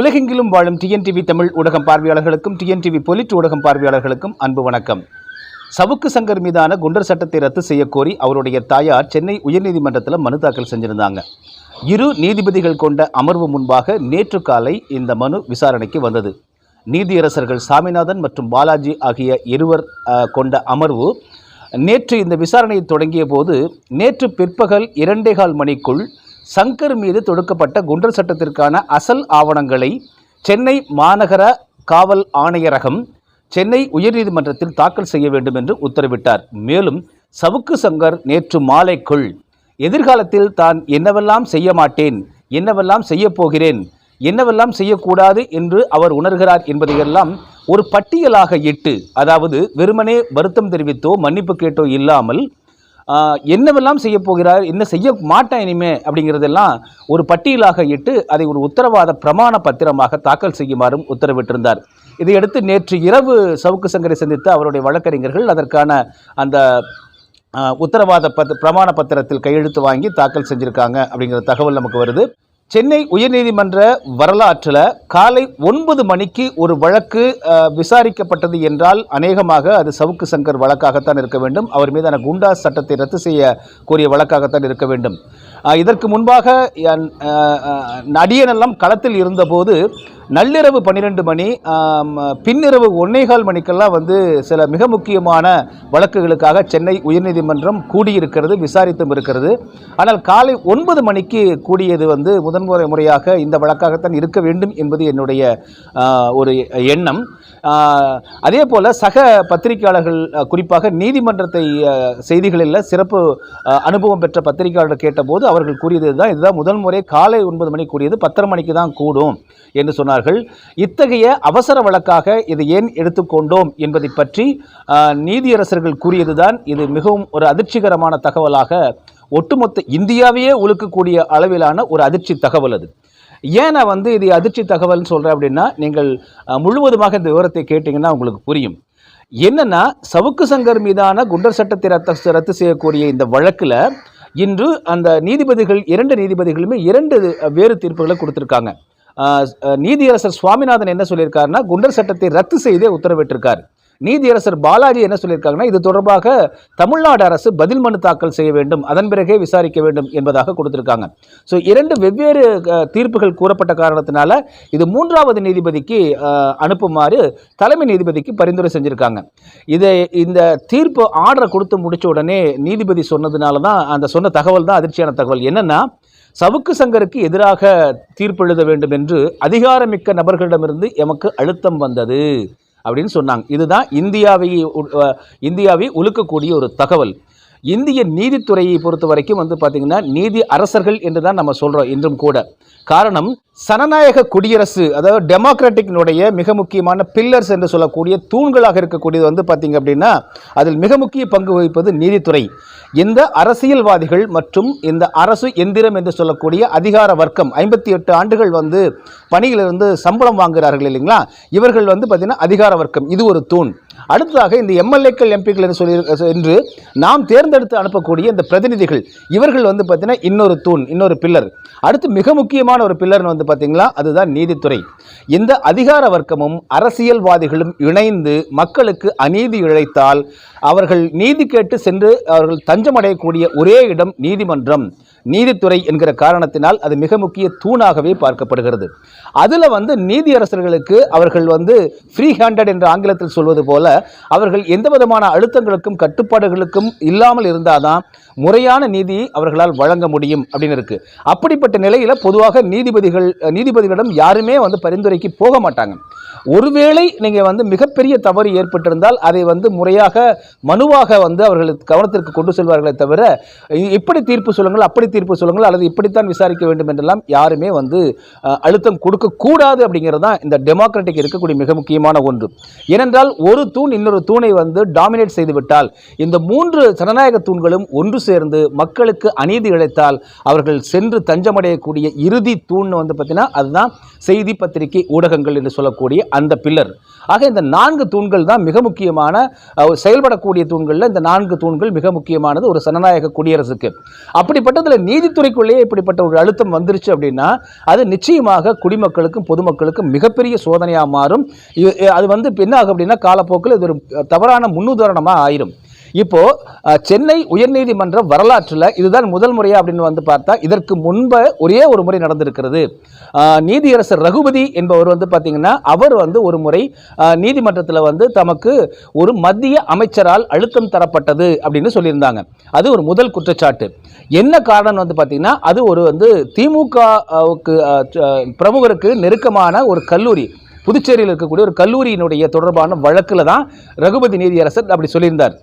உலகெங்கிலும் வாழும் டிஎன்டிவி தமிழ் ஊடகம் பார்வையாளர்களுக்கும் டிஎன்டிவி பொலிட் ஊடகம் பார்வையாளர்களுக்கும் அன்பு வணக்கம். சவுக்கு சங்கர் மீதான குண்டர் சட்டத்தை ரத்து செய்யக்கோரி அவருடைய தாயார் சென்னை உயர்நீதிமன்றத்தில் மனு தாக்கல் செஞ்சிருந்தாங்க. இரு நீதிபதிகள் கொண்ட அமர்வு முன்பாக நேற்று காலை இந்த மனு விசாரணைக்கு வந்தது. நீதியரசர்கள் சாமிநாதன் மற்றும் பாலாஜி ஆகிய இருவர் கொண்ட அமர்வு நேற்று இந்த விசாரணையை தொடங்கிய போது நேற்று பிற்பகல் இரண்டேகால் மணிக்குள் சங்கர் மீது தொடுக்கப்பட்ட குண்டர் சட்டத்திற்கான அசல் ஆவணங்களை சென்னை மாநகர காவல் ஆணையரகம் சென்னை உயர்நீதிமன்றத்தில் தாக்கல் செய்ய வேண்டும் என்று உத்தரவிட்டார். மேலும் சவுக்கு சங்கர் நேற்று மாலைக்குள் எதிர்காலத்தில் தான் என்னவெல்லாம் செய்ய மாட்டேன் என்னவெல்லாம் செய்யப்போகிறேன் என்னவெல்லாம் செய்யக்கூடாது என்று அவர் உணர்கிறார் என்பதையெல்லாம் ஒரு பட்டியலாக இட்டு அதாவது வெறுமனே வருத்தம் தெரிவித்தோ மன்னிப்பு கேட்டோ இல்லாமல் என்னவெல்லாம் செய்ய போகிறார் என்ன செய்ய மாட்டேன் இனிமே அப்படிங்கிறதெல்லாம் ஒரு பட்டியலாக இட்டு அதை ஒரு உத்தரவாத பிரமாண பத்திரமாக தாக்கல் செய்யுமாறும் உத்தரவிட்டிருந்தார். இதையடுத்து நேற்று இரவு சவுக்கு சங்கரை சந்தித்த அவருடைய வழக்கறிஞர்கள் அதற்கான அந்த உத்தரவாத பத் பிரமாண பத்திரத்தில் கையெழுத்து வாங்கி தாக்கல் செஞ்சுருக்காங்க அப்படிங்கிற தகவல் நமக்கு வருது. சென்னை உயர்நீதிமன்ற வரலாற்றில் காலை ஒன்பது மணிக்கு ஒரு வழக்கு விசாரிக்கப்பட்டது என்றால் அநேகமாக அது சவுக்கு சங்கர் வழக்காகத்தான் இருக்க வேண்டும். அவர் மீதான குண்டா சட்டத்தை ரத்து செய்ய கோரிய வழக்காகத்தான் இருக்க வேண்டும். இதற்கு முன்பாக என், நடிகனெல்லாம் களத்தில் இருந்தபோது நள்ளிரவு பன்னிரெண்டு மணி பின்னிரவு ஒன்னேகால் மணிக்கெல்லாம் வந்து சில மிக முக்கியமான வழக்குகளுக்காக சென்னை உயர்நீதிமன்றம் கூடியிருக்கிறது விசாரித்தும் இருக்கிறது. ஆனால் காலை ஒன்பது மணிக்கு கூடியது வந்து முதன்முறை முறையாக இந்த வழக்காகத்தான் இருக்க வேண்டும் என்பது என்னுடைய ஒரு எண்ணம். அதே போல் சக பத்திரிகையாளர்கள் குறிப்பாக நீதிமன்றத்தை செய்திகளில் சிறப்பு அனுபவம் பெற்ற பத்திரிகையாளர்கள் கேட்டபோது அவர்கள் கூறியது தான் இதுதான் முதல் முறை காலை ஒன்பது மணிக்கு கூடியது பத்தரை மணிக்கு தான் கூடும் என்று சொன்னார்கள். இத்தகைய அவசர வழக்காக இதை ஏன் எடுத்துக்கொண்டோம் என்பதை பற்றி நீதியரசர்கள் நீதியரசர்கள் கூறியதுதான் இது மிகவும் ஒரு அதிர்ச்சிகரமான தகவலாக ஒட்டுமொத்த இந்தியாவையே ஒழுக்கக்கூடிய அளவிலான ஒரு அதிர்ச்சி தகவல் அது. ஏன் நான் வந்து இது அதிர்ச்சி தகவல்னு சொல்கிறேன் அப்படின்னா நீங்கள் முழுவதுமாக இந்த விவரத்தை கேட்டிங்கன்னா உங்களுக்கு புரியும். என்னென்னா சவுக்கு சங்கர் மீதான குண்டர் சட்டத்தை ரத்து ரத்து செய்யக்கூடிய இந்த வழக்கில் இன்று அந்த நீதிபதிகள் இரண்டு நீதிபதிகளுமே இரண்டு வேறு தீர்ப்புகளை கொடுத்துருக்காங்க. நீதியரசர் சுவாமிநாதன் என்ன சொல்லியிருக்காருன்னா குண்டர் சட்டத்தை ரத்து செய்தே உத்தரவிட்டிருக்கார். நீதியரசர் பாலாஜி என்ன சொல்லியிருக்காங்கன்னா இது தொடர்பாக தமிழ்நாடு அரசு பதில் மனு தாக்கல் செய்ய வேண்டும் அதன் பிறகே விசாரிக்க வேண்டும் என்பதாக கொடுத்திருக்காங்க. ஸோ இரண்டு வெவ்வேறு தீர்ப்புகள் கூறப்பட்ட காரணத்தினால இது மூன்றாவது நீதிபதிக்கு அனுப்புமாறு தலைமை நீதிபதிக்கு பரிந்துரை செஞ்சுருக்காங்க. இதை இந்த தீர்ப்பு ஆர்டரை கொடுத்து முடிச்ச உடனே நீதிபதி சொன்னதுனால தான் அந்த சொன்ன தகவல் தான் அதிர்ச்சியான தகவல். என்னன்னா சவுக்கு சங்கருக்கு எதிராக தீர்ப்பு எழுத வேண்டும் என்று அதிகாரமிக்க நபர்களிடமிருந்து எமக்கு அழுத்தம் வந்தது. அப்படின்னு சொன்னாங்க. இதுதான் இந்தியாவை இந்தியாவை உலுக்கக்கூடிய ஒரு தகவல். இந்திய நீதித்துறையை பொறுத்த வரைக்கும் வந்து பார்த்திங்கன்னா நீதி அரசர்கள் என்று தான் நம்ம சொல்கிறோம் இன்றும் கூட. காரணம் சனநாயக குடியரசு அதாவது டெமோக்ராட்டிக்னுடைய மிக முக்கியமான பில்லர்ஸ் என்று சொல்லக்கூடிய தூண்களாக இருக்கக்கூடியது வந்து பார்த்திங்க அப்படின்னா அதில் மிக முக்கிய பங்கு வகிப்பது நீதித்துறை. இந்த அரசியல்வாதிகள் மற்றும் இந்த அரசு எந்திரம் என்று சொல்லக்கூடிய அதிகார வர்க்கம் ஐம்பத்தி எட்டு ஆண்டுகள் வந்து பணியிலிருந்து சம்பளம் வாங்குகிறார்கள் இல்லைங்களா? இவர்கள் வந்து பார்த்திங்கன்னா அதிகார வர்க்கம். இது ஒரு தூண். அடுத்ததாக இந்த எம்எல்ஏக்கள் எம்பிக்கள் என்று சொல்லி என்று நாம் தேர்ந்தெடுத்து அனுப்பக்கூடிய இந்த பிரதிநிதிகள் இவர்கள் வந்து பார்த்தீங்கன்னா இன்னொரு தூண் இன்னொரு பில்லர். அடுத்து மிக முக்கியமான ஒரு பில்லர்னு வந்து பார்த்தீங்களா அதுதான் நீதித்துறை. இந்த அதிகார வர்க்கமும் அரசியல்வாதிகளும் இணைந்து மக்களுக்கு அநீதி இழைத்தால் அவர்கள் நீதி கேட்டு சென்று அவர்கள் தஞ்சமடையக்கூடிய ஒரே இடம் நீதிமன்றம். நீதித்துறை என்கிற காரணத்தினால் அது மிக முக்கிய தூணாகவே பார்க்கப்படுகிறது. அதில் வந்து நீதியரசர்களுக்கு அவர்கள் வந்து ஃப்ரீ ஹேண்டட் என்று ஆங்கிலத்தில் சொல்வது போல அவர்கள் எந்த விதமான அழுத்தங்களுக்கும் கட்டுப்பாடுகளுக்கும் இல்லாமல் இருந்தாதான் முறையான நீதி அவர்களால் வழங்க முடியும் அப்படின்னு இருக்கு. அப்படிப்பட்ட நிலையில் பொதுவாக நீதிபதிகள் நீதிபதிகளிடம் யாருமே வந்து பரிந்துரைக்கு போக மாட்டாங்க. ஒருவேளை நீங்கள் வந்து மிகப்பெரிய தவறு ஏற்பட்டிருந்தால் அதை வந்து முறையாக மனுவாக வந்து அவர்களுக்கு கவனத்திற்கு கொண்டு செல்வார்களே தவிர இப்படி தீர்ப்பு சொல்லுங்கள் அப்படி தீர்ப்பு சொல்லுங்கள் அல்லது இப்படித்தான் விசாரிக்க வேண்டும் என்றெல்லாம் யாருமே வந்து அழுத்தம் கொடுக்கக்கூடாது அப்படிங்கிறது தான் இந்த டெமோக்ராட்டிக் இருக்கக்கூடிய மிக முக்கியமான ஒன்று. ஏனென்றால் ஒரு தூண் இன்னொரு தூணை வந்து டாமினேட் செய்துவிட்டால் இந்த மூன்று ஜனநாயக தூண்களும் ஒன்று சேர்ந்து மக்களுக்கு அநீதி இழைத்தால் அவர்கள் சென்று தஞ்சமடையக்கூடிய இறுதி தூண் வந்து பார்த்தீங்கன்னா அதுதான் செய்தி பத்திரிகை ஊடகங்கள் என்று சொல்லக்கூடிய அந்த பில்லர். ஆக இந்த நான்கு தூண்கள் தான் மிக முக்கியமான செயல்படக்கூடிய தூண்களில் இந்த நான்கு தூண்கள் மிக முக்கியமானது ஒரு சனநாயக குடியரசுக்கு. அப்படிப்பட்டதில் நீதித்துறைக்குள்ளேயே இப்படிப்பட்ட ஒரு அழுத்தம் வந்துருச்சு அப்படின்னா அது நிச்சயமாக குடிமக்களுக்கும் பொதுமக்களுக்கும் மிகப்பெரிய சோதனையாக மாறும். இது- அது வந்து என்ன ஆகும் அப்படின்னா காலப்போக்கில் இது ஒரு தவறான முன்னுதாரணமாக ஆயிரும். இப்போ சென்னை உயர்நீதிமன்ற வரலாற்றில் இதுதான் முதல் முறையா அப்படின்னு வந்து பார்த்தா இதற்கு முன்பு ஒரே ஒரு முறை நடந்திருக்கிறது. நீதியரசர் ரகுபதி என்பவர் வந்து பார்த்தீங்கன்னா அவர் வந்து ஒரு முறை நீதிமன்றத்தில் வந்து தமக்கு ஒரு மத்திய அமைச்சரால் அழுத்தம் தரப்பட்டது அப்படின்னு சொல்லியிருந்தாங்க. அது ஒரு முதல் குற்றச்சாட்டு. என்ன காரணம் வந்து பார்த்தீங்கன்னா அது ஒரு வந்து திமுகவுக்கு பிரமுகருக்கு நெருக்கமான ஒரு கல்லூரி. புதுச்சேரியில் இருக்கக்கூடிய ஒரு கல்லூரியினுடைய தொடர்பான வழக்கில் தான் ரகுபதி நீதியரசர் அப்படி சொல்லியிருந்தார்.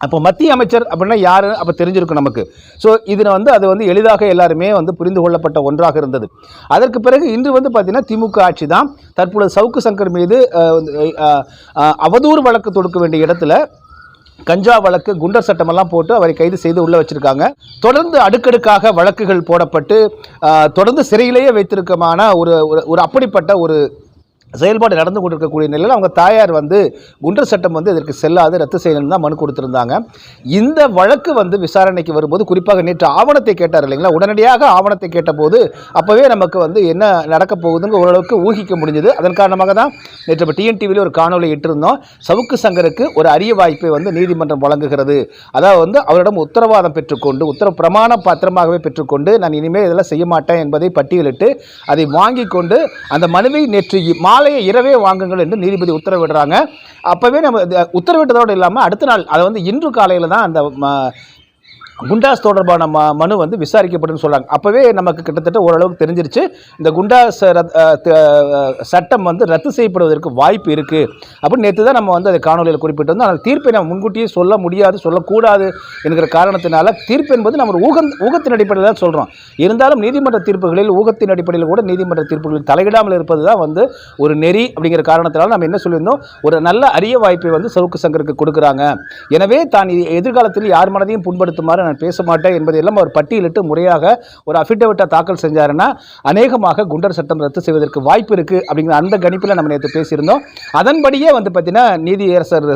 அப்போ மத்திய அமைச்சர் அப்படின்னா யார்? அப்போ தெரிஞ்சிருக்கும் நமக்கு. ஸோ இதில் வந்து அது வந்து எளிதாக எல்லாருமே வந்து புரிந்து கொள்ளப்பட்ட ஒன்றாக இருந்தது. அதற்கு பிறகு இன்று வந்து பார்த்திங்கன்னா திமுக ஆட்சி தான். தற்பொழுது சவுக்கு சங்கர் மீது அவதூறு வழக்கு தொடுக்க வேண்டிய இடத்துல கஞ்சா வழக்கு குண்டர் சட்டமெல்லாம் போட்டு அவரை கைது செய்து உள்ளே வச்சுருக்காங்க. தொடர்ந்து அடுக்கடுக்காக வழக்குகள் போடப்பட்டு தொடர்ந்து சிறையிலேயே வைத்திருக்கமான ஒரு ஒரு- ஒரு அப்படிப்பட்ட ஒரு செயல்பாடு நடந்து கொண்டிருக்கக்கூடிய நிலையில் அவங்க தாயார் வந்து குண்டர் சட்டம் வந்து இதற்கு செல்லாது ரத்து செய்யணும் தான் மனு கொடுத்திருந்தாங்க. இந்த வழக்கு வந்து விசாரணைக்கு வரும்போது குறிப்பாக நேற்று ஆவணத்தை கேட்டார் இல்லைங்களா? உடனடியாக ஆவணத்தை கேட்டபோது அப்போவே நமக்கு வந்து என்ன நடக்க போகுதுங்க ஓரளவுக்கு ஊகிக்க முடிஞ்சது. அதன் காரணமாக தான் நேற்று இப்போ டிஎன்டிவியில் ஒரு காணொலி இட்டிருந்தோம். சவுக்கு சங்கருக்கு ஒரு அரிய வாய்ப்பை வந்து நீதிமன்றம் வழங்குகிறது. அதாவது வந்து அவரிடம் உத்தரவாதம் பெற்றுக்கொண்டு உத்தரவு பிரமாண பத்திரமாகவே பெற்றுக்கொண்டு நான் இனிமேல் இதெல்லாம் செய்ய மாட்டேன் என்பதை பட்டியலிட்டு அதை வாங்கி கொண்டு அந்த மனுவை நேற்று மாலை நாளைய இரவே வாங்குங்கள் என்று நீதிபதி உத்தரவிடுறாங்க. அப்போவே நம்ம உத்தரவிட்டதோடு இல்லாமல் அடுத்த நாள் அதை வந்து இன்று காலையில் தான் அந்த குண்டாஸ் தொடர்பான ம மனு வந்து விசாரிக்கப்படும் சொல்கிறாங்க அப்போவே நமக்கு கிட்டத்தட்ட ஓரளவுக்கு தெரிஞ்சிருச்சு. இந்த குண்டாஸ் ரத்- சட்டம் வந்து ரத்து செய்யப்படுவதற்கு வாய்ப்பு இருக்குது அப்படின்னு நேற்று தான் நம்ம வந்து அதை காணொலியில் குறிப்பிட்டிருந்தோம். ஆனால் தீர்ப்பை நம்ம முன்கூட்டியே சொல்ல முடியாது சொல்லக்கூடாது என்கிற காரணத்தினால தீர்ப்பு என்பது நம்ம ஊகம் ஊகத்தின் அடிப்படையில் தான் சொல்கிறோம் இருந்தாலும் நீதிமன்ற தீர்ப்புகளில் ஊகத்தின் அடிப்படையில் கூட நீதிமன்ற தீர்ப்புகளில் தலையிடாமல் இருப்பது தான் வந்து ஒரு நெறி அப்படிங்கிற காரணத்தினால நம்ம என்ன சொல்லியிருந்தோம்? ஒரு நல்ல அரிய வாய்ப்பை வந்து சவுக்கு சங்கருக்கு கொடுக்குறாங்க. எனவே தான் எதிர்காலத்தில் யார் மனதையும் புண்படுத்துமாறு நான் பேச மாட்டேன் என்பதையெல்லாம் அவர் பட்டியலிட்டு முறையாக ஒரு அஃபிடவிட்டை தாக்கல் செஞ்சாருன்னா அநேகமாக குண்டர் சட்டம் ரத்து செய்வதற்கு வாய்ப்பு இருக்குது அப்படிங்கிற அந்த கணிப்பில் நம்ம நேற்று பேசியிருந்தோம். அதன்படியே வந்து பார்த்தீங்கன்னா நீதியரசர்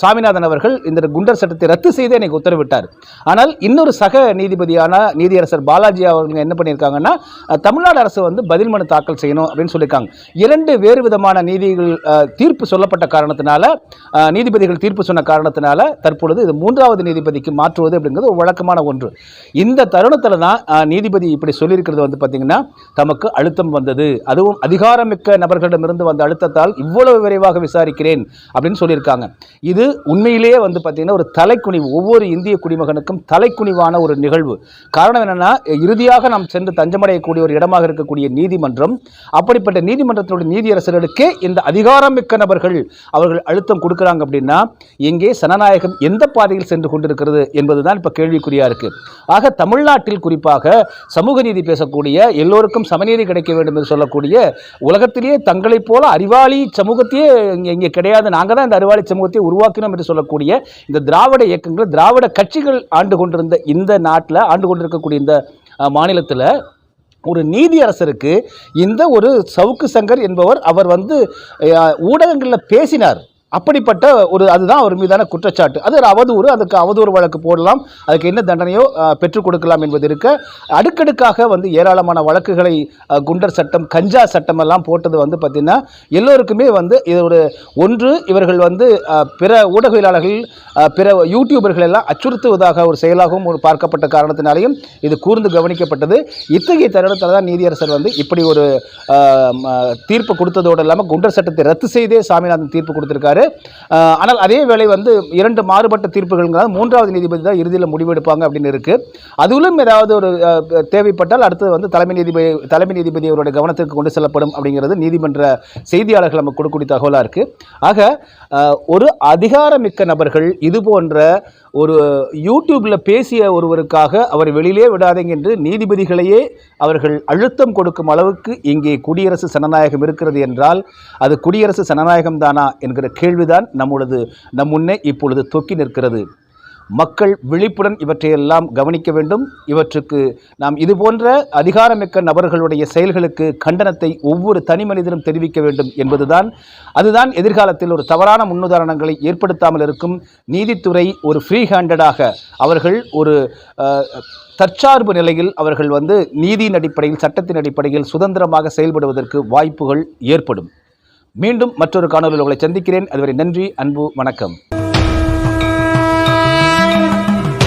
சாமிநாதன் அவர்கள் இந்த குண்டர் சட்டத்தை ரத்து செய்து எனக்கு உத்தரவிட்டார். ஆனால் இன்னொரு சக நீதிபதியான நீதியரசர் பாலாஜி அவர்கள் என்ன பண்ணியிருக்காங்கன்னா தமிழ்நாடு அரசு வந்து பதில் மனு தாக்கல் செய்யணும் அப்படின்னு சொல்லியிருக்காங்க. இரண்டு வேறு விதமான நீதிகள் தீர்ப்பு சொல்லப்பட்ட காரணத்தினால நீதிபதிகள் தீர்ப்பு சொன்ன காரணத்தினால தற்பொழுது இது மூன்றாவது நீதிபதிக்கு மாற்றுவது அப்படிங்கிறது ஒரு வழக்கமான ஒன்று. இந்த தருணத்தில் தான் நீதிபதி இப்படி சொல்லியிருக்கிறது வந்து பார்த்தீங்கன்னா தமக்கு அழுத்தம் வந்தது. அதுவும் அதிகாரமிக்க நபர்களிடமிருந்து வந்த அழுத்தத்தால் இவ்வளவு விரைவாக விசாரிக்கிறேன் அப்படின்னு சொல்லியிருக்காங்க. இது உண்மையிலேயே வந்து பார்த்தீங்கன்னா ஒரு தலைக்குனிவு. ஒவ்வொரு இந்திய குடிமகனுக்கும் தலைக்குனிவான ஒரு நிகழ்வு. காரணம் என்னென்னா இறுதியாக நாம் சென்று தஞ்சமடையக்கூடிய ஒரு இடமாக இருக்கக்கூடிய நீதிமன்றம் அப்படிப்பட்ட நீதிமன்றத்தினுடைய நீதியரசர்களுக்கே இந்த அதிகாரமிக்க நபர்கள் அவர்கள் அழுத்தம் கொடுக்குறாங்க அப்படின்னா எங்கே சனநாயகம் எந்த பாதையில் சென்று கொண்டிருக்கிறது என்பதுதான் இப்போ கேள்விக்குறியாக இருக்கு ஆக தமிழ்நாட்டில் குறிப்பாக சமூக நீதி பேசக்கூடிய எல்லோருக்கும் சமநீதி கிடைக்க வேண்டும் என்று சொல்லக்கூடிய உலகத்திலேயே தங்களைப் போல அறிவாளி சமூகத்தையே இங்கே இங்கே கிடையாது. நாங்கள் தான் இந்த அறிவாளி சமூகத்தை உருவாக்கினோம் என்று சொல்லக்கூடிய இந்த திராவிட இயக்கங்கள் திராவிட கட்சிகள் ஆண்டு கொண்டிருந்த இந்த நாட்டில் ஆண்டு கொண்டிருக்கக்கூடிய இந்த மாநிலத்தில் ஒரு நீதியரசருக்கு இந்த ஒரு சவுக்கு சங்கர் என்பவர் அவர் வந்து ஊடகங்களில் பேசினார். அப்படிப்பட்ட ஒரு அதுதான் அவர் மீதான குற்றச்சாட்டு. அது ஒரு அவதூறு அதுக்கு அவதூறு வழக்கு போடலாம். அதுக்கு என்ன தண்டனையோ பெற்றுக் கொடுக்கலாம் என்பது இருக்க. அடுக்கடுக்காக வந்து ஏராளமான வழக்குகளை குண்டர் சட்டம் கஞ்சா சட்டம் எல்லாம் போட்டது வந்து பார்த்திங்கன்னா எல்லோருக்குமே வந்து இது ஒரு ஒன்று. இவர்கள் வந்து பிற ஊடகவியலாளர்கள் பிற யூடியூபர்கள் எல்லாம் அச்சுறுத்துவதாக ஒரு செயலாகவும் ஒரு பார்க்கப்பட்ட காரணத்தினாலையும் இது கூர்ந்து கவனிக்கப்பட்டது. இத்தகைய தருணத்தில் தான் நீதியரசர் வந்து இப்படி ஒரு தீர்ப்பு கொடுத்ததோடு இல்லாமல் குண்டர் சட்டத்தை ரத்து செய்தே சாமிநாதன் தீர்ப்பு கொடுத்திருக்காரு. சொல்லியிருக்காரு ஆனால் அதே வேளை வந்து இரண்டு மாறுபட்ட தீர்ப்புகள்ங்கிறது மூன்றாவது நீதிபதி தான் இறுதியில் முடிவெடுப்பாங்க அப்படின்னு இருக்கு. அதுவும் ஏதாவது ஒரு தேவைப்பட்டால் அடுத்து வந்து தலைமை நீதிபதி தலைமை நீதிபதி அவருடைய கவனத்திற்கு கொண்டு செல்லப்படும் அப்படிங்கிறது நீதிமன்ற செய்தியாளர்கள் நமக்கு கொடுக்கக்கூடிய தகவலாக இருக்குது ஆக ஒரு அதிகாரமிக்க நபர்கள் இது போன்ற ஒரு யூடியூப்பில் பேசிய ஒருவருக்காக அவர் வெளியிலே விடாதீங்க என்று நீதிபதிகளையே அவர்கள் அழுத்தம் கொடுக்கும் அளவுக்கு இங்கே குடியரசு சனநாயகம் இருக்கிறது என்றால் அது குடியரசு சனநாயகம் தானா என்கிற கேள்விதான் நம்மளது நம் முன்னே இப்பொழுது தொக்கி நிற்கிறது. மக்கள் விழிப்புடன் இவற்றையெல்லாம் கவனிக்க வேண்டும். இவற்றுக்கு நாம் இதுபோன்ற அதிகாரமிக்க நபர்களுடைய செயல்களுக்கு கண்டனத்தை ஒவ்வொரு தனி மனிதனும் தெரிவிக்க வேண்டும் என்பதுதான். அதுதான் எதிர்காலத்தில் ஒரு தவறான முன்னுதாரணங்களை ஏற்படுத்தாமல் இருக்கும் நீதித்துறை ஒரு ஃப்ரீ ஹேண்டடாக அவர்கள் ஒரு தற்சார்பு நிலையில் அவர்கள் வந்து நீதியின் அடிப்படையில் சட்டத்தின் அடிப்படையில் சுதந்திரமாக செயல்படுவதற்கு வாய்ப்புகள் ஏற்படும். மீண்டும் மற்றொரு காணொலியில் உங்களை சந்திக்கிறேன். அதுவரை நன்றி அன்பு வணக்கம்.